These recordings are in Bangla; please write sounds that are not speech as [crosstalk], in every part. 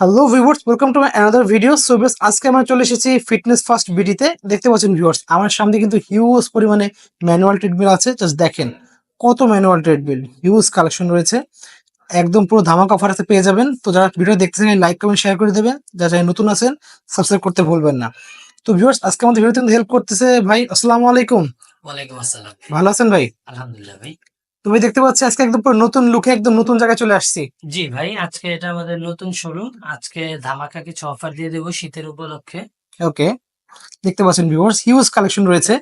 Hello viewers welcome to my another video so base আজকে আমরা চলে এসেছি ফিটনেস ফার্স্ট বিডিতে দেখতে পাচ্ছেন ভিউয়ার্স আমার সামনে কিন্তু হিউজ পরিমাণে ম্যানুয়াল ট্রেডমিল আছে। জাস্ট দেখেন কত ম্যানুয়াল ট্রেডমিল হিউজ কালেকশন রয়েছে। একদম পুরো ধামাকা অফার আছে পেয়ে যাবেন। তো যারা ভিডিও দেখতেছেন লাইক কমেন্ট শেয়ার করে দেবেন। যারা যারা নতুন আছেন সাবস্ক্রাইব করতে ভুলবেন না। তো ভিউয়ার্স আজকে আমাদের ভিডিওতে হেল্প করতেছে ভাই আসসালামু আলাইকুম। ওয়ালাইকুম আসসালাম। ভালো আছেন ভাই? আলহামদুলিল্লাহ ভাই। তুমি দেখতে পাচ্ছি আজকে একদম পুরো নতুন লুকে একদম নতুন জায়গায় চলে আসছি। জি ভাই আজকে এটা আমাদের নতুন শোরুম আজকে ধামাকা কিছু অফার দিয়ে দেবো শীতের উপলক্ষে। ওকে দেখতে পাচ্ছেন ভিউয়ার্স হিউজ কালেকশন রয়েছে।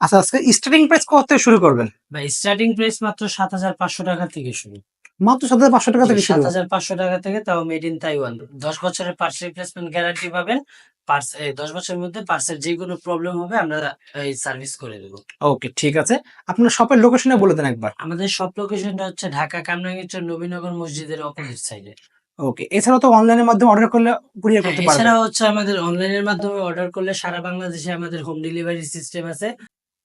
আচ্ছা আজকে স্টার্টিং প্রাইস কত থেকে শুরু করবেন? ভাই স্টার্টিং প্রাইস মাত্র সাত হাজার পাঁচশো টাকা থেকে শুরু। মাত্র সাত হাজার পাঁচশো টাকা থেকে সাত হাজার পাঁচশো টাকা থেকে তাও মেড ইন তাইওয়ান দশ বছরের পার্স রিপ্লেসমেন্ট গ্যারান্টি পাবেন। পার্স দশ বছরের মধ্যে পার্সের যে কোনো প্রবলেম হবে আমরা এই সার্ভিস করে দেবো। ওকে ঠিক আছে। আপনার শপের লোকেশনে বলে দেন একবার। আমাদের সব লোকেশনটা হচ্ছে ঢাকা কামরাঙ্গীরচর নবীনগর মসজিদের অপোজিট সাইডে ওকে এছাড়াও তো অনলাইনের মাধ্যমে অর্ডার করলে কুরিয়ার করতে পারবেন। হ্যাঁ, এছাড়া হচ্ছে আমাদের অনলাইনের মাধ্যমে অর্ডার করলে সারা বাংলাদেশে আমাদের হোম ডেলিভারি সিস্টেম আছে।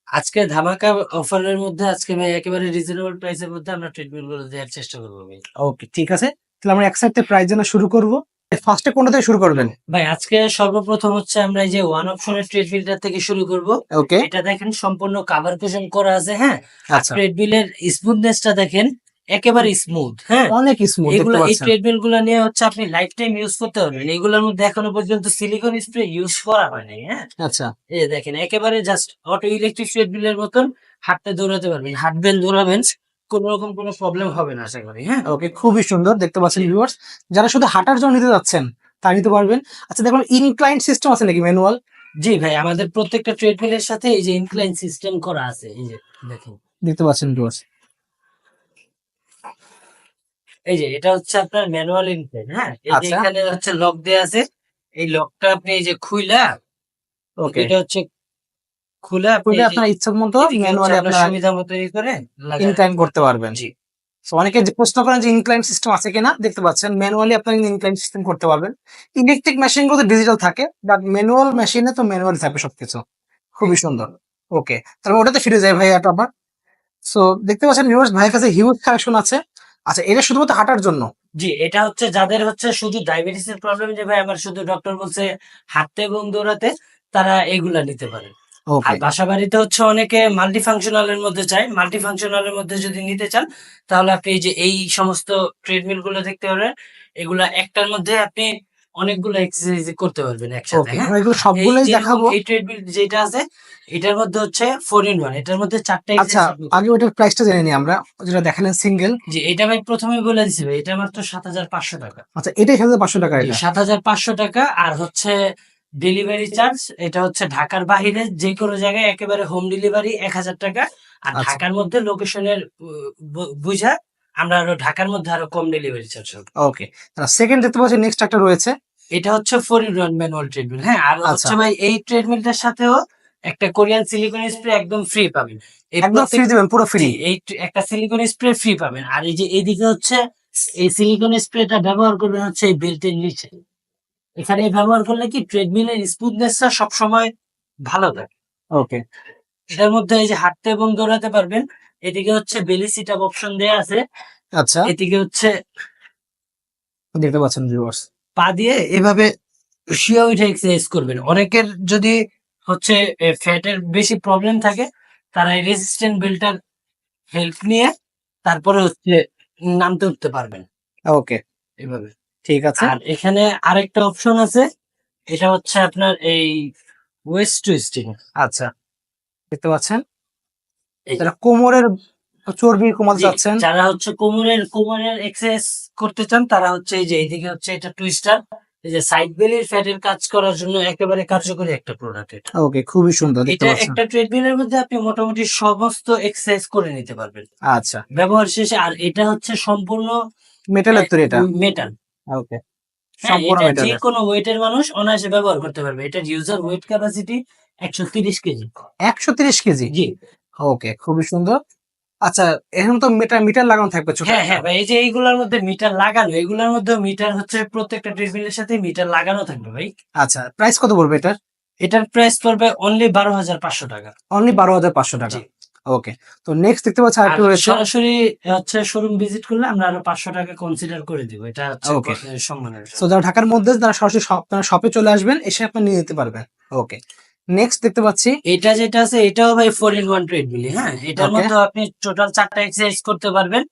আজকে ধামাকা অফারের মধ্যে আজকে ভাই একেবারে রিজনেবল প্রাইসের মধ্যে আমরা ট্রিটমেন্টগুলো দেওয়ার চেষ্টা করব ভাই। ওকে ঠিক আছে। তাহলে আমরা একসাথে সাইড প্রাইস জানা শুরু করব। ফার্স্টে কোনটা থেকে শুরু করবেন? ভাই আজকে সর্বপ্রথম হচ্ছে আমরা এই যে ওয়ান অপশনের ট্রেডমিলটার থেকে শুরু করব। ওকে এটা দেখেন সম্পূর্ণ কাভার কুশন করা আছে হ্যাঁ? আচ্ছা। ট্রেডমিলের স্মুথনেসটা দেখেন। একেবারে স্মুথ হ্যাঁ? অনেক স্মুথ এগুলো এই ট্রেডমিলগুলো নিয়ে হচ্ছে আপনি লাইফ টাইম ইউজ করতে পারবেন। এগুলোর মধ্যে এখনও পর্যন্ত সিলিকন স্প্রে ইউজ করা হয়নি হ্যাঁ? আচ্ছা। এই দেখেন একেবারে জাস্ট অটো ইলেকট্রিক ট্রেডমিলের মতন হাঁটতে দৌড়াতে পারবেন। হাঁটবেন দৌড়াবেন কোন রকম কোনো প্রবলেম হবে না আশা করি হ্যাঁ? ওকে খুবই সুন্দর দেখতে পাচ্ছেন ভিউয়ার্স যারা শুধু হাঁটার জন্য নিতে যাচ্ছেন তা নিতে পারবেন। আচ্ছা দেখুন ইনক্লাইন্ড সিস্টেম আছে নাকি ম্যানুয়াল জি ভাই আমাদের প্রত্যেকটা ট্রেডমিলের সাথে এই যে ইনক্লাইন সিস্টেম করা আছে এই যে দেখেন। দেখতে পাচ্ছেন ভিউয়ার্স এই যে এটা হচ্ছে আপনার ম্যানুয়াল ইনক্লাইন হ্যাঁ? আচ্ছা। এখানে হচ্ছে লক দেয়া আছে। এই লকটা আপনি এই যে খুইলা ওকে এটা হচ্ছে খুলে আপনি আপনার ইচ্ছা মতো ম্যানুয়ালি আপনার সুবিধা মতো ই করে ইনক্লাইন করতে পারবেন। জি। অনেকে যে প্রশ্ন করেন যে ইনক্লাইন সিস্টেম আছে কিনা দেখতে পাচ্ছেন ম্যানুয়ালি আপনার ইনক্লাইন সিস্টেম করতে পারবেন। ইলেকট্রিক মেশিনগুলো ডিজিটাল থাকে বাট ম্যানুয়াল মেশিনে তো ম্যানুয়ালি থাকবে সবকিছু। খুবই সুন্দর। ওকে তারপর ওটাতে ফিরে যায় ভাই এটা আবার সো দেখতে পাচ্ছেন ভিউয়ার্স ভাইয়ের কাছে হিউজ কালেকশন আছে আচ্ছা এটা শুধুমাত্র হাঁটার জন্য? জি এটা হচ্ছে যাদের হচ্ছে শুধু ডায়াবেটিস এর প্রবলেম যে ভাই আমার শুধু ডক্টর বলছে হাঁটতে এবং দৌড়াতে তারা এগুলা নিতে পারে। আর বাসা বাড়িতে হচ্ছে অনেকে মাল্টি ফাংশনাল এর মধ্যে চায়। মাল্টি ফাংশনাল এর মধ্যে যদি নিতে চান তাহলে আপনি যে এই সমস্ত ট্রেডমিলগুলো দেখতে পারেন এগুলা একটার মধ্যে আপনি অনেকগুলো এক্সারসাইজ করতে পারবেন একসাথে হ্যাঁ? এগুলো সবগুলোই দেখাবো। এই ট্রেডমিল যেটা আছে এটার মধ্যে হচ্ছে ফোর ইন ওয়ান এটার মধ্যে চারটা আচ্ছা আগে ওটার প্রাইসটা জেনে নিই আমরা যেটা দেখালেন সিঙ্গেল জি এটা ভাই প্রথমে বলে দিছি ভাই এটা মাত্র সাত হাজার পাঁচশো টাকা। আচ্ছা এটাই সাথে পাঁচশো টাকা এটা? সাত হাজার পাঁচশো টাকা আর হচ্ছে ডেলিভারি চার্জ এটা হচ্ছে ঢাকার বাহিরে যে কোনো জায়গায় একেবারে হোম ডেলিভারি এক হাজার টাকা আর আচ্ছা। ঢাকার মধ্যে লোকেশনের বুঝা আমরা আরও ঢাকার মধ্যে আরও কম ডেলিভারি চার্জ ওকে সেকেন্ড দেখতে পাচ্ছি নেক্সট একটা রয়েছে। এটা হচ্ছে four in one manual treadmill হ্যাঁ আর আচ্ছা। হচ্ছে ভাই এই ট্রেডমিলটার সাথেও একটা কোরিয়ান সিলিকন স্প্রে একদম ফ্রি পাবেন। একদম ফ্রি দিবেন পুরো ফ্রি এই একটা সিলিকন স্প্রে ফ্রি পাবেন। আর এই যে এইদিকে হচ্ছে এই সিলিকন স্প্রেটা ব্যবহার করবেন হচ্ছে এই বেল্টের নিচে। এখানে ব্যবহার করলে কি ট্রেডমিলের স্মুথনেসটা সবসময় ভালো থাকে। ওকে এটার মধ্যে এই যে হাঁটতে এবং দৌড়াতে পারবেন। এদিকে হচ্ছে বেলি সিট আপ অপশন দেয়া আছে। আচ্ছা। এদিকে হচ্ছে দেখতে পাচ্ছেন ভিউয়ার্স পা দিয়ে এভাবে শুয়ে উঠে এক্সারসাইজ করবেন। অনেকের যদি হচ্ছে ফ্যাটের বেশি প্রবলেম থাকে তারা এই রেজিস্ট্যান্ট বেল্টার হেল্প নিয়ে তারপরে হচ্ছে নামতে উঠতে পারবেন। ওকে এভাবে। ঠিক আছে। আর এখানে আরেকটা অপশন আছে এটা হচ্ছে আপনার এই ওয়েস্ট টুইস্টিং আচ্ছা দেখতে পাচ্ছেন? যারা কোমরের চর্বি কমাতে যাচ্ছেন। যারা হচ্ছে কোমরের কোমরের এক্সারসাইজ করতে চান তারা হচ্ছে এই যে এইদিকে হচ্ছে এটা টুইস্টার এই যে সাইড বেলির ফ্যাটের কাজ করার জন্য একেবারে কার্যকরী একটা প্রোডাক্ট এটা। ওকে খুবই সুন্দর দেখতে এটা একটা ট্রেডমিলের মধ্যে আপনি মোটামুটি সমস্ত এক্সারসাইজ করে নিতে পারবেন। আচ্ছা। ব্যবহার শেষে আর এটা হচ্ছে সম্পূর্ণ মেটালের তৈরি এটা? মেটাল ওকে হ্যাঁ, সম্পূর্ণ এটা যে কোনো ওয়েটের মানুষ অনায়াসে ব্যবহার করতে পারবে। এটার ইউজার ওয়েট ক্যাপাসিটি একশো তিরিশ কেজি। একশো তিরিশ কেজি? জি। ওকে খুবই সুন্দর। আচ্ছা এখন তো মিটার মিটার লাগানো থাকবে ছোট হ্যাঁ হ্যাঁ ভাই এই যে এইগুলোর মধ্যে মিটার লাগানো এগুলোর মধ্যে মিটার হচ্ছে প্রত্যেকটা ট্রেডমিলের সাথে মিটার লাগানো থাকবে ভাই। আচ্ছা প্রাইস কত পড়বে এটার? এটার প্রাইস পড়বে অনলি বারো হাজার পাঁচশো টাকা। অনলি বারো হাজার পাঁচশো টাকা। ওকে তো নেক্সট দেখতে পাচ্ছি আর আরেকটা রয়েছে। সরাসরি হচ্ছে শোরুম ভিজিট করলে আমরা আরও পাঁচশো টাকা কনসিডার করে দিব। এটা হচ্ছে Okay. ক- সম্মানের তো যারা ঢাকার মধ্যে তারা সরাসরি শপে চলে আসবেন এসে আপনি নিয়ে নিতে পারবেন। ওকে নেক্সট দেখতে পাচ্ছি। এটা যেটা আছে এটাও ভাই ফোর ইন ওয়ান ট্রেডমিল হ্যাঁ? এটার. মধ্যে আপনি টোটাল চারটা এক্সারসাইজ করতে পারবেন।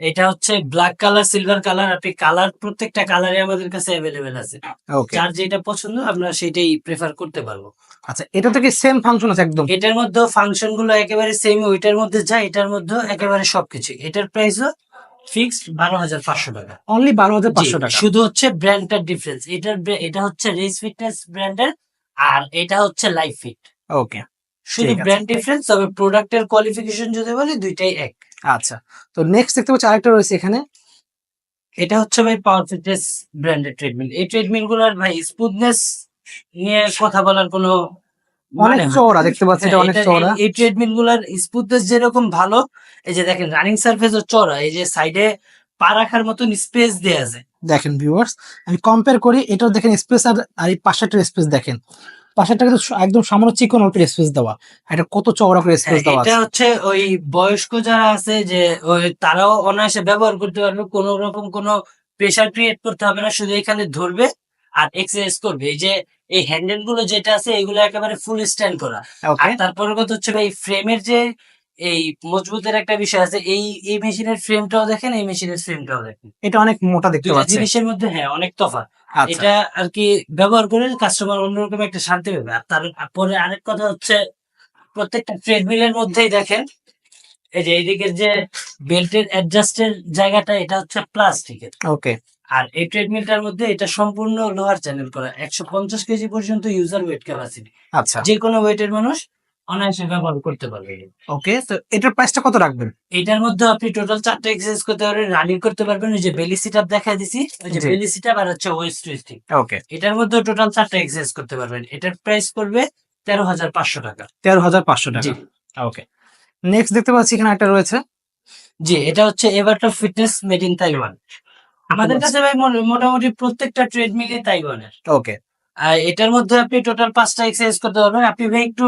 এটা হচ্ছে ব্ল্যাক কালার সিলভার কালার আপনি কালার প্রত্যেকটা কালারে আমাদের কাছে অ্যাভেলেবেল আছে। ওকে যার যেটা পছন্দ আমরা সেটাই প্রেফার করতে পারব। আচ্ছা এটা থেকে সেম ফাংশন আছে একদম? এটার মধ্যে ফাংশনগুলো একেবারে সেম ওইটার মধ্যে যা এটার মধ্যে একেবারে সবকিছু এটার প্রাইসও ফিক্সড বারো হাজার পাঁচশো টাকা। অনলি বারো হাজার পাঁচশো টাকা। শুধু হচ্ছে ব্র্যান্ডটার ডিফারেন্স এটার এটা হচ্ছে রেস ফিটনেস ব্র্যান্ডের আর এটা হচ্ছে লাইফ ফিট ওকে শুধু ব্র্যান্ড ডিফারেন্স তবে প্রোডাক্টের কোয়ালিফিকেশন যদি বলি দুইটাই এক। আচ্ছা তো নেক্সট দেখতে পাচ্ছি আরেকটা রয়েছে এখানে। এটা হচ্ছে ভাই পাওয়ার ফিটনেস ব্র্যান্ডেড ট্রেডমিল এই ট্রেডমিলগুলার ভাই স্মুথনেস নিয়ে কথা বলার কোনো অনেক মানে না। চওড়া দেখতে পাচ্ছি এটা হ্যাঁ, অনেক চওড়া। এই- এই ট্রেডমিলগুলার স্মুথনেস যেরকম ভালো এই যে দেখেন রানিং সার্ফেস ও চওড়া এই যে সাইডে পা রাখার মতন স্পেস দেয়া আছে দেখেন ভিউয়ার্স আমি কম্পেয়ার করি এটাও দেখেন স্পেস আর আর এই পাশেরটা স্পেস দেখেন। পাশেরটা কিন্তু একদম সামান্য চিকন অল্প স্পেস দেওয়া। এটা কত চওড়া করে স্পেস হ্যাঁ, দেওয়া এটা হচ্ছে ওই বয়স্ক যারা আছে যে ওই তারাও অনায়াসে ব্যবহার করতে পারবে কোনো রকম কোনো প্রেসার ক্রিয়েট করতে হবে না শুধু এখানে ধরবে আর এক্সারসাইজ করবে। এই যে এই হ্যান্ডেলগুলো যেটা আছে এগুলো একেবারে ফুল স্ট্যান্ড করা। আর তারপরে কথা হচ্ছে ভাই ফ্রেমের যে এই মজবুতের একটা বিষয় আছে এই এই মেশিনের ফ্রেমটাও দেখেন এই মেশিনের ফ্রেমটাও দেখেন। এটা অনেক মোটা দেখতে পাচ্ছি জিনিসের মধ্যে হ্যাঁ অনেক তফাৎ। আচ্ছা। এটা আর কি ব্যবহার করে কাস্টমার অন্যরকম একটা শান্তি পাবে। আর তারপরে আরেক কথা হচ্ছে প্রত্যেকটা ট্রেডমিলের মধ্যেই দেখেন এই যে এইদিকের যে বেল্টের অ্যাডজাস্টের জায়গাটা এটা হচ্ছে প্লাস্টিকের ওকে আর এই ট্রেডমিলটার মধ্যে এটা সম্পূর্ণ লোহার চ্যানেল করা। একশো পঞ্চাশ কেজি পর্যন্ত ইউজার ওয়েট ক্যাপাসিটি আচ্ছা। যে কোনো ওয়েটের মানুষ অনায়াসে ব্যবহার করতে পারবে। ওকে তো এটার প্রাইসটা কত রাখবেন? এটার মধ্যে আপনি টোটাল চারটা এক্সারসাইজ করতে পারবেন রানিং করতে পারবেন ওই যে বেলি সিট আপ দেখা দিছি ওই যে বেলি সিট আপ আর হচ্ছে ওয়েস্ট টুইস্টিং ওকে এটার মধ্যে টোটাল চারটা এক্সারসাইজ করতে পারবেন। এটার প্রাইস পড়বে তেরো হাজার পাঁচশো টাকা। তেরো হাজার পাঁচশো টাকা। ওকে নেক্সট দেখতে পাচ্ছি এখানে একটা রয়েছে। জি এটা হচ্ছে এভারটা ফিটনেস মেড ইন তাইওয়ান আমাদের কাছে ভাই মোটামুটি প্রত্যেকটা ট্রেডমিলে তাইওয়ানের ওকে আর এটার মধ্যে আপনি টোটাল পাঁচটা এক্সারসাইজ করতে পারবেন। আপনি ভাই একটু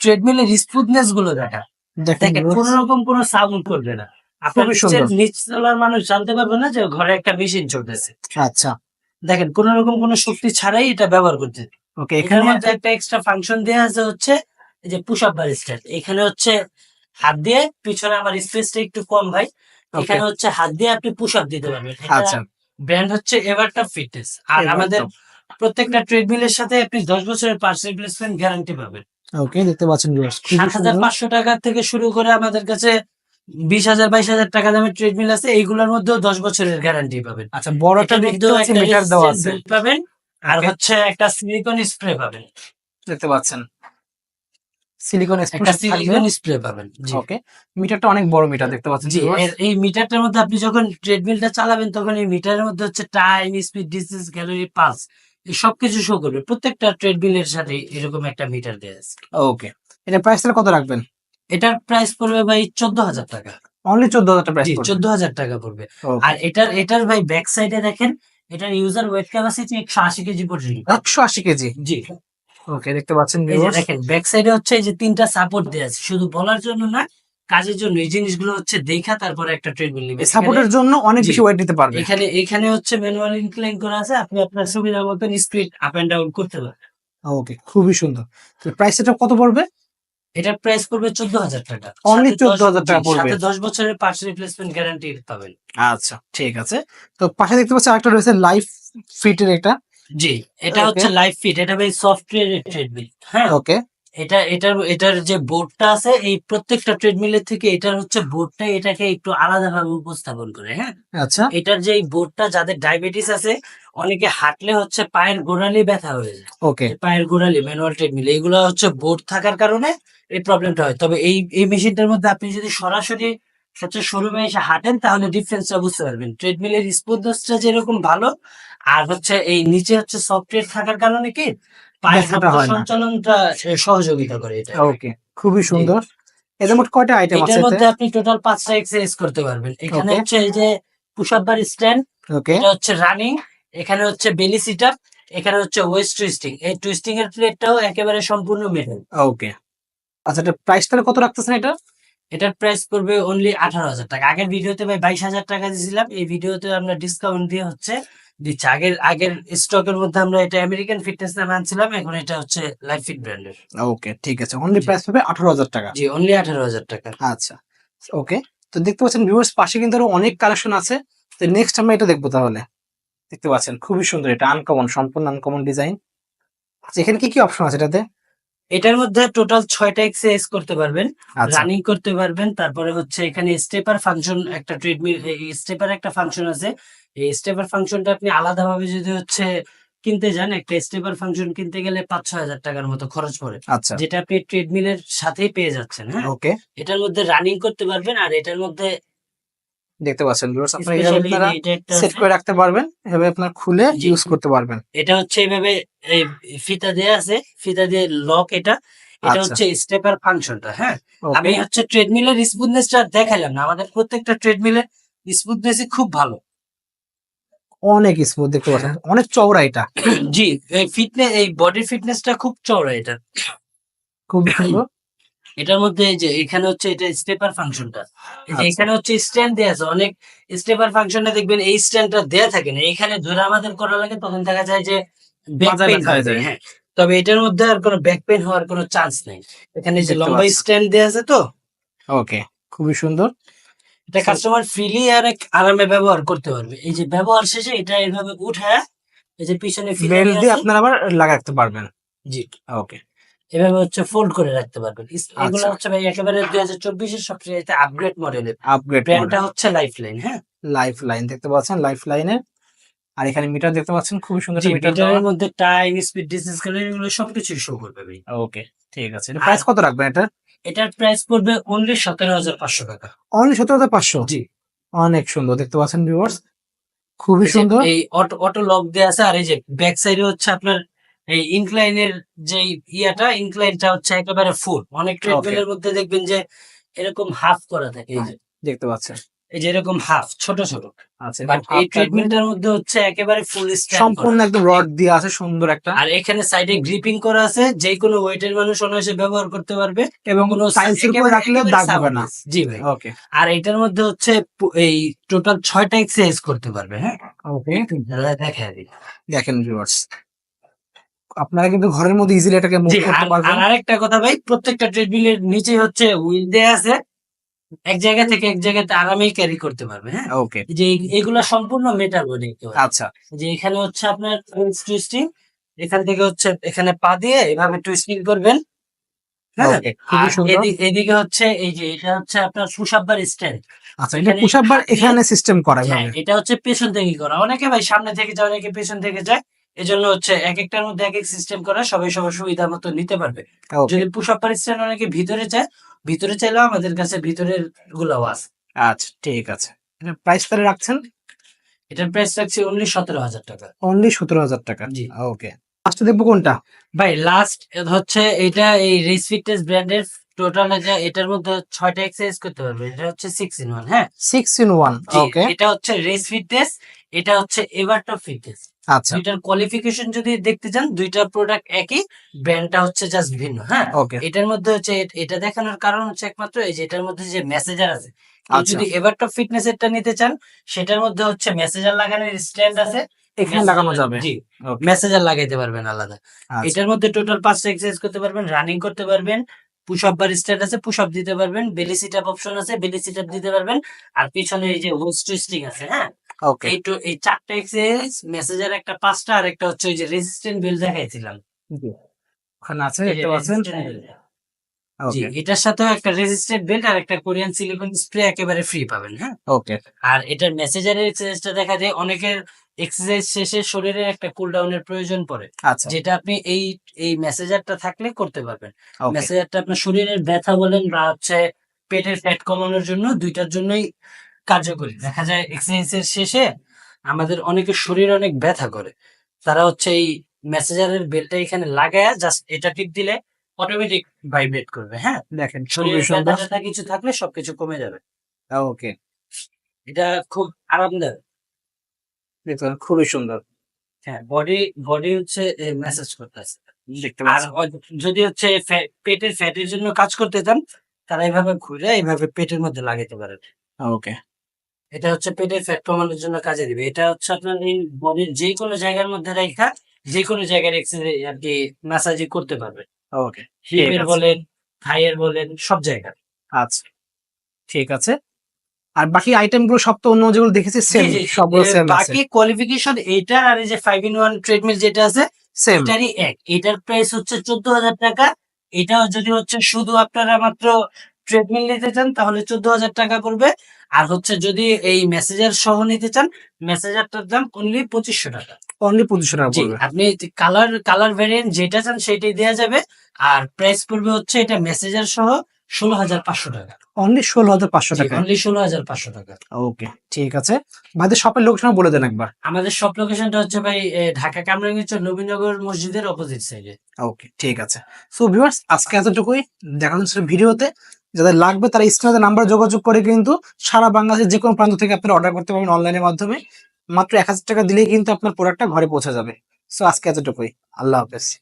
ট্রেডমিলের স্মুথনেসগুলো দেখা দেখেন দেখেন কোন রকম কোনো সাউন্ড করবে না। আপনার খুবই নিচের সুন্দর। নিচ তলার মানুষ জানতে পারবে না যে ঘরে একটা মেশিন চলতেছে। আচ্ছা। দেখেন কোন রকম কোনো শক্তি ছাড়াই এটা ব্যবহার করতে ওকে এখানে মধ্যে একটা এক্সট্রা ফাংশন দেওয়া আছে হচ্ছে যে পুশ আপ বার স্টার্ট এখানে হচ্ছে হাত দিয়ে পিছনে আমার স্পেসটা একটু কম ভাই। এখানে হচ্ছে হাত দিয়ে আপনি পুশ আপ দিতে পারবেন। আচ্ছা। ব্র্যান্ড হচ্ছে এভারটা ফিটনেস আর আমাদের প্রত্যেকটা ট্রেডমিলের সাথে আপনি দশ বছরের পার্স রিপ্লেসমেন্ট গ্যারান্টি পাবেন। ওকে দেখতে পাচ্ছেন সাত হাজার পাঁচশো টাকা থেকে শুরু করে আমাদের কাছে বিশ হাজার বাইশ হাজার টাকা দামের ট্রেডমিল আছে এইগুলোর মধ্যেও দশ বছরের গ্যারান্টি পাবেন। আচ্ছা বড় একটা মিটার দেওয়া আছে। পাবেন আর হচ্ছে একটা সিলিকন স্প্রে পাবেন। দেখতে পাচ্ছেন। সিলিকন সিলিকন স্প্রে পাবেন ওকে মিটারটা অনেক বড় মিটার দেখতে পাচ্ছেন জি এই মিটারটার মধ্যে আপনি যখন ট্রেডমিলটা চালাবেন তখন এই মিটারের মধ্যে হচ্ছে time speed distance calorie pulse সবকিছু শো করবে। প্রত্যেকটা ট্রেডমিলের সাথে এরকম একটা মিটার দেওয়া আছে। ওকে এটা প্রাইসটা কত রাখবেন? এটার প্রাইস পড়বে ভাই চোদ্দ হাজার টাকা। অনলি চোদ্দ হাজার টাকা প্রাইস চোদ্দ হাজার টাকা পড়বে। আর এটার এটার ভাই ব্যাক সাইডে দেখেন এটার ইউজার ওয়েট ক্যাপাসিটি একশো আশি কেজি পর্যন্ত। একশো আশি কেজি? জি। ওকে দেখতে পাচ্ছেন। দেখেন ব্যাক সাইডে হচ্ছে এই যে তিনটা সাপোর্ট দেওয়া আছে। শুধু বলার জন্য না কাজের জন্য এই জিনিসগুলো হচ্ছে দেখা তারপরে একটা ট্রেডমিল নিবে। সাপোর্টের জন্য অনেক বেশি ওয়েট নিতে পারবে। এখানে এখানে হচ্ছে ম্যানুয়াল ইনক্লাইন করা আছে আপনি আপনার সুবিধা মতন স্পিড আপ এন্ড ডাউন করতে পারবেন। ওকে খুবই সুন্দর। প্রাইসটা কত পড়বে? এটার প্রাইস পড়বে চোদ্দ হাজার টাকা। সাথে দশ- 14,000 টাকা পড়বে। সাথে দশ বছরের পার্টস রিপ্লেসমেন্ট গ্যারান্টি পাবেন। আচ্ছা ঠিক আছে। তো পাশে দেখতে পাচ্ছি আরেকটা রয়েছে লাইফ ফিটের একটা। জি এটা হচ্ছে লাইফ ফিট এটা ভাই সফটওয়্যার ট্রেডমিল হ্যাঁ। ওকে এটা এটার এটার যে বোর্ডটা আছে এই প্রত্যেকটা ট্রেডমিলের থেকে এটার হচ্ছে বোর্ডটা এটাকে একটু আলাদাভাবে উপস্থাপন করে হ্যাঁ? আচ্ছা। এটার যে এই বোর্ডটা যাদের ডায়াবেটিস আছে অনেকে হাঁটলে হচ্ছে পায়ের গোড়ালি ব্যথা হয়ে যায়। ওকে। পায়ের গোড়ালি ম্যানুয়াল ট্রেডমিল এইগুলো হচ্ছে বোর্ড থাকার কারণে এই প্রবলেমটা হয়। তবে এই এই মেশিনটার মধ্যে আপনি যদি সরাসরি হচ্ছে শোরুমে এসে হাঁটেন তাহলে ডিফারেন্সটা বুঝতে পারবেন। ট্রেডমিলের স্পন্দসটা যেরকম ভালো আর হচ্ছে এই নিচে হচ্ছে সফটওয়্যার থাকার কারণে কি পায়ের সঞ্চালনটা সহযোগিতা করে এটা। ওকে খুবই সুন্দর। এদের মোট কয়টা আইটেম আছে এটার মধ্যে আপনি টোটাল পাঁচটা এক্সারসাইজ করতে পারবেন। এখানে হচ্ছে এই যে push up bar stand okay. এটা হচ্ছে রানিং এখানে হচ্ছে বেলি সিট আপ এখানে হচ্ছে ওয়েস্ট টুইস্টিং এই টুইস্টিং এর প্লেটটাও একেবারে সম্পূর্ণ মেটাল ওকে। আচ্ছা এটা প্রাইস তাহলে কত রাখতেছেন এটা? এটার প্রাইস পড়বে অনলি আঠারো হাজার টাকা। আগের ভিডিওতে ভাই বাইশ হাজার টাকা দিয়েছিলাম এই ভিডিওতে আমরা ডিসকাউন্ট দিয়ে হচ্ছে দিচ্ছি। আগের আগের স্টকের মধ্যে আমরা এটা আমেরিকান ফিটনেস নামে আনছিলাম এখন এটা হচ্ছে লাইফ ফিট ব্র্যান্ডের ওকে ঠিক আছে। অনলি প্রাইস হবে আঠারো হাজার টাকা। জি অনলি আঠারো হাজার টাকা। আচ্ছা ওকে তো দেখতে পাচ্ছেন ভিউয়ার্স পাশে কিন্তু আরও অনেক কালেকশন আছে। তো নেক্সট আমরা এটা দেখব তাহলে। দেখতে পাচ্ছেন খুবই সুন্দর এটা। আনকমন সম্পূর্ণ আনকমন ডিজাইন আচ্ছা এখানে কি কি অপশন আছে এটাতে? এটার মধ্যে টোটাল ছয়টা এক্সারসাইজ করতে পারবেন আচ্ছা। রানিং করতে পারবেন তারপরে হচ্ছে এখানে স্টেপার ফাংশন একটা ট্রেডমিল স্টেপার একটা ফাংশন আছে। এই স্টেপার ফাংশনটা আপনি আলাদাভাবে যদি হচ্ছে কিনতে যান একটা স্টেপার ফাংশন কিনতে গেলে পাঁচ ছয় হাজার টাকার মতো খরচ পড়ে। আচ্ছা। যেটা আপনি ট্রেডমিলের সাথেই পেয়ে যাচ্ছেন হ্যাঁ? ওকে এটার মধ্যে রানিং করতে পারবেন আর এটার মধ্যে দেখতে পাচ্ছেন ভিউয়ার্স আপনারা এইভাবে আপনারা সেট করে রাখতে পারবেন এভাবে আপনার খুলে ইউজ করতে পারবেন। এটা হচ্ছে এইভাবে এই ফিতা দেয়া আছে ফিতা দিয়ে লক এটা। এটা আচ্ছা। হচ্ছে স্টেপার ফাংশনটা হ্যাঁ? আমি হচ্ছে ট্রেডমিলের স্মুথনেসটা দেখাইলাম না। আমাদের প্রত্যেকটা ট্রেডমিলের স্মুথনেসই খুব ভালো। অনেক স্মুথ দেখতে পাচ্ছেন অনেক চওড়া এটা। [coughs] জি এই ফিটনেস এই বডি ফিটনেসটা খুব চওড়া এটা। খুব সুন্দর। এটার মধ্যে এই যে এখানে হচ্ছে এটা স্টেপার ফাংশনটা আচ্ছা। এখানে হচ্ছে স্ট্যান্ড দেয়া আছে অনেক স্টেপার ফাংশনে দেখবেন এই স্ট্যান্ডটা দেয়া থাকে না। এখানে ধরে আমাদের করা লাগে তখন দেখা যায় যে ব্যাক পেইন ব্যথা হয়ে তবে এটার মধ্যে আর কোনো ব্যাক পেইন হওয়ার কোনো চান্স নেই। এখানে যে লম্বা স্ট্যান্ড দেয়া আছে তো? ওকে খুবই সুন্দর। এটা কাস্টমার ফ্রিলি আর এক আরামে ব্যবহার করতে পারবে। এই যে ব্যবহার শেষে এটা এইভাবে উঠায় এই যে পিছনে ফিতা দিয়ে আপনারা আবার লাগাতে পারবেন। জি। ওকে এভাবে হচ্ছে ফোল্ড করে রাখতে পারবেন। এগুলো আচ্ছা। হচ্ছে ভাই একেবারে দুই হাজার চব্বিশের সবচেয়ে আপগ্রেড মডেলের আপগ্রেড ব্র্যান্ডটা হচ্ছে লাইফ লাইন হ্যাঁ? লাইফ লাইন দেখতে পাচ্ছেন? লাইফ লাইনের আর এখানে মিটার দেখতে পাচ্ছেন? খুবই সুন্দর মিটার মিটারের মধ্যে টাইম স্পিড ডিসটেন্স কালার এগুলো সবকিছু শো করবে ভাই। ওকে ঠিক আছে। প্রাইস কত রাখবেন এটা এটার প্রাইস পড়বে অনলি সতেরো হাজার পাঁচশো টাকা। অনলি সতেরো হাজার পাঁচশো? জি। অনেক সুন্দর দেখতে পাচ্ছেন ভিউয়ার্স খুবই সুন্দর। এই অটো অটো লক দেওয়া আছে আর এই যে ব্যাক সাইডে হচ্ছে আপনার এই ইনক্লাইনের যে ইয়াটা ইনক্লাইনটা হচ্ছে একেবারে ফুল অনেক ট্রেডমিলের মধ্যে দেখবেন যে এরকম হাফ করা থাকে এই যে। দেখতে পাচ্ছেন। এই যে এরকম হাফ ছোট ছোট। আচ্ছা বাট এই half থাকবে। মধ্যে হচ্ছে একেবারে ফুল সম্পূর্ণ একদম রড দিয়ে আছে সুন্দর একটা। আর এখানে সাইডে গ্রিপিং করা আছে যে কোনো ওয়েটের মানুষ অনায়াসে ব্যবহার করতে পারবে। এবং কোনো টাইলসের উপর রাখলে দাগ হবে না। জি ভাই। ওকে আর এটার মধ্যে হচ্ছে এই টোটাল ছয়টা এক্সারসাইজ করতে পারবে হ্যাঁ? ওকে দেখা দিই দেখেন ভিউয়ার্স আপনারা কিন্তু ঘরের মধ্যে ইজিলি এটাকে মুভ করতে পারবেন। আর আরেকটা কথা ভাই প্রত্যেকটা ট্রেডমিলের নিচে হচ্ছে হুইল দেয়া আছে। এক জায়গা থেকে এক জায়গাতে আরামেই ক্যারি করতে পারবে হ্যাঁ? ওকে যে এগুলো সম্পূর্ণ মেটাল বডি আচ্ছা। যে এখানে হচ্ছে আপনার টুইস্টিং এখান থেকে হচ্ছে এখানে পা দিয়ে এভাবে টুইস্টিং করবেন হ্যাঁ? এদিকে হচ্ছে এই যে এটা হচ্ছে আপনার পুষাব্বার স্ট্যান্ড আচ্ছা এটা এখানে সিস্টেম করা হ্যাঁ এটা হচ্ছে পেছন থেকে করা। অনেকে ভাই সামনে থেকে যায় অনেকে পেছন থেকে যায়। এজন্য হচ্ছে এক একটার মধ্যে এক এক সিস্টেম করা সবাই সবার সুবিধা মতো নিতে পারবে। যদি পুশ আপ স্ট্যান্ড অনেকে ভিতরে চায় ভিতরে চাইলেও আমাদের কাছে ভিতরের গুলাও আছে। আচ্ছা ঠিক আছে। এটা প্রাইস তাহলে রাখছেন? এটার প্রাইস রাখছি অনলি সতেরো হাজার টাকা। অনলি সতেরো হাজার টাকা? জি। ওকে লাস্টে দেখব কোনটা? ভাই লাস্ট হচ্ছে এটা এই রেস ফিটনেস ব্র্যান্ডের টোটাল এটার মধ্যে ছয়টা এক্সারসাইজ করতে পারবে। এটা হচ্ছে সিক্স ইন ওয়ান হ্যাঁ? সিক্স ইন ওয়ান ওকে এটা হচ্ছে রেস ফিটনেস এটা হচ্ছে এভারটপ ফিটনেস আচ্ছা। দুইটার কোয়ালিফিকেশন যদি দেখতে চান দুইটা প্রোডাক্ট একই ব্র্যান্ডটা হচ্ছে জাস্ট ভিন্ন হ্যাঁ? ওকে এটার মধ্যে হচ্ছে এটা দেখানোর কারণ হচ্ছে একমাত্র এই যে এটার মধ্যে যে মেসেজার আছে। আচ্ছা। যদি এভারটপ ফিটনেস এরটা নিতে চান সেটার মধ্যে হচ্ছে মেসেজার লাগানোর স্ট্যান্ড আছে। এখানে লাগানো যাবে। জি। মেসেজার লাগাইতে পারবেন আলাদা। আচ্ছা, এটার মধ্যে টোটাল পাঁচটা এক্সারসাইজ করতে পারবেন রানিং করতে পারবেন পুশ আপ বার স্ট্যান্ড আছে পুশ আপ দিতে পারবেন বেলি সিট আপ অপশন আছে বেলি সিট আপ দিতে পারবেন আর পিছনে এই যে হোস্ট টুইস্টিং আছে হ্যাঁ? এই তো এই চারটা এক্সারসাইজ মেসেজার একটা পাঁচটা আর একটা হচ্ছে ওই যে রেজিস্ট্যান্ট বেল দেখাইছিলাম। ওখানে আছে belt। জি এটার সাথেও একটা রেজিস্ট্যান্ট বেল্ট আর একটা কোরিয়ান সিলিকন স্প্রে একেবারে ফ্রি পাবেন হ্যাঁ? ওকে। আর এটার মেসেজারের এক্সারসাইজটা দেখা যায় অনেকের এক্সারসাইজ শেষে শরীরে একটা কুল ডাউনের প্রয়োজন পড়ে। আচ্ছা। যেটা আপনি এই এই মেসেজারটা থাকলে করতে পারবেন। মেসেজারটা আপনার শরীরের ব্যথা বলেন বা হচ্ছে পেটের ফ্যাট কমানোর জন্য দুইটার জন্যই কার্যকরী। দেখা যায় এক্সারসাইজের শেষে আমাদের অনেকের শরীর অনেক ব্যথা করে। তারা হচ্ছে এই মেসেজারের বেলটা এখানে লাগায় জাস্ট এটা টিপ দিলে অটোমেটিক ভাইব্রেট করবে হ্যাঁ? দেখেন শরীরের কিছু থাকলে সবকিছু কমে যাবে। ওকে। এটা খুব আরামদায়ক। দেখুন খুবই সুন্দর। হ্যাঁ বডি বডি হচ্ছে মেসেজ করতেছে দেখতে আর যদি হচ্ছে পেটের ফ্যাটের জন্য কাজ করতে চান তারা এইভাবে ঘুরে এইভাবে পেটের মধ্যে লাগাতে পারেন। ওকে। এটা হচ্ছে পেটের ফ্যাট কমানোর জন্য কাজে দিবে। এটা হচ্ছে আপনার এই বডির যে কোনো জায়গার মধ্যে রেখা যে কোনো জায়গার এক্সারসাইজ আর কি ম্যাসাজই করতে পারবে। ওকে হিপের। বলেন থাইয়ের বলেন সব জায়গায় আচ্ছা ঠিক আছে। আর বাকি আইটেমগুলো সব তো অন্য যেগুলো দেখেছি সেম সবগুলো সেম আছে বাকি কোয়ালিফিকেশন এটা আর এই যে ফাইভ ইন ওয়ান ট্রেডমিল যেটা আছে সেম এটারই এক। এটার প্রাইস হচ্ছে চোদ্দ হাজার টাকা। এটা যদি হচ্ছে শুধু আপনারা মাত্র ট্রেডমিল নিতে চান তাহলে চোদ্দ হাজার টাকা পড়বে। আর হচ্ছে যদি এই মেসেজার সহ নিতে চান মেসেজারটার দাম অনলি পঁচিশশো টাকা। অনলি পঁচিশশো টাকা পড়বে। আপনি কালার কালার ভ্যারিয়েন্ট যেটা চান সেটাই দেওয়া যাবে। আর প্রাইস পড়বে হচ্ছে এটা মেসেজার সহ ষোলো হাজার পাঁচশো টাকা। অনলি ষোলো হাজার পাঁচশো টাকা। অনলি ষোলো হাজার পাঁচশো টাকা। ওকে ঠিক আছে। ভাইদের শপের লোকেশন বলে দেন একবার। আমাদের সব লোকেশনটা হচ্ছে ভাই ঢাকা কামরাঙ্গীরচর নবীনগর মসজিদের অপোজিট সাইডে ওকে ঠিক আছে। সো ভিউয়ার্স আজকে এতটুকুই। দেখা যাচ্ছে ভিডিওতে। যাদের লাগবে তারা স্ক্রিনে নাম্বার যোগাযোগ করে কিন্তু সারা বাংলাদেশের যে কোনো প্রান্ত থেকে আপনারা অর্ডার করতে পারবেন অনলাইনের মাধ্যমে। মাত্র এক হাজার টাকা দিলেই কিন্তু আপনার প্রোডাক্টটা ঘরে পৌঁছে যাবে। সো আজকে এতটুকুই। আল্লাহ হাফেজ।